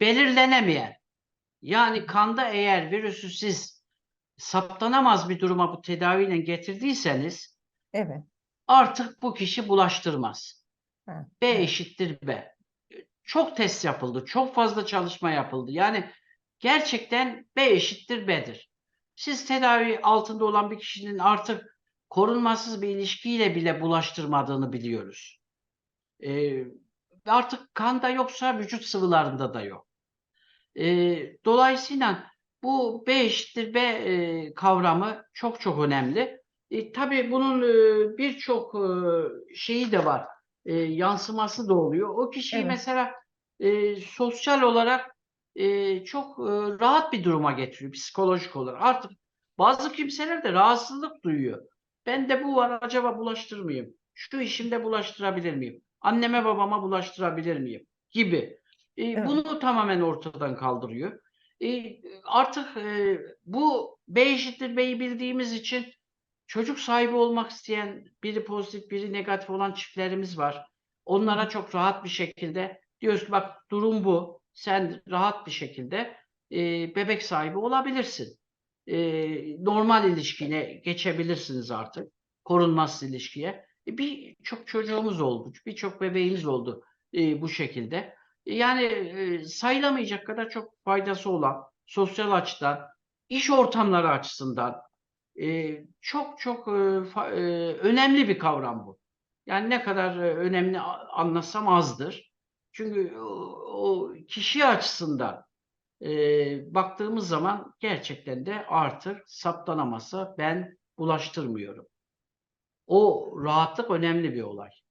belirlenemeyen yani kanda eğer virüsü siz saptanamaz bir duruma bu tedaviyle getirdiyseniz Evet. artık bu kişi bulaştırmaz. Ha, B evet. eşittir B. Çok test yapıldı, çok fazla çalışma yapıldı. Yani gerçekten B eşittir B'dir. Siz tedavi altında olan bir kişinin artık korunmasız bir ilişkiyle bile bulaştırmadığını biliyoruz. Ee, artık kanda yoksa vücut sıvılarında da yok. Ee, dolayısıyla bu B e, kavramı çok çok önemli. E, tabii bunun e, birçok e, şeyi de var. E, yansıması da oluyor. O kişiyi Evet. mesela e, sosyal olarak e, çok e, rahat bir duruma getiriyor psikolojik olarak. Artık bazı kimseler de rahatsızlık duyuyor. Ben de bu var acaba bulaştırır mıyım? Şu işimde bulaştırabilir miyim? Anneme babama bulaştırabilir miyim? Gibi. E, Evet. bunu tamamen ortadan kaldırıyor. E, artık e, bu B eşittir B'yi bildiğimiz için çocuk sahibi olmak isteyen biri pozitif biri negatif olan çiftlerimiz var. Onlara çok rahat bir şekilde diyoruz ki bak durum bu. Sen rahat bir şekilde e, bebek sahibi olabilirsin. E, normal ilişkine geçebilirsiniz artık. Korunmaz ilişkiye. E, birçok çocuğumuz oldu. Birçok bebeğimiz oldu e, bu şekilde. Yani sayılamayacak kadar çok faydası olan sosyal açıdan, iş ortamları açısından çok çok önemli bir kavram bu. Yani ne kadar önemli a- anlatsam azdır. Çünkü o, o kişi açısından baktığımız zaman gerçekten de artık saptanamazsa ben bulaştırmıyorum. O rahatlık önemli bir olay.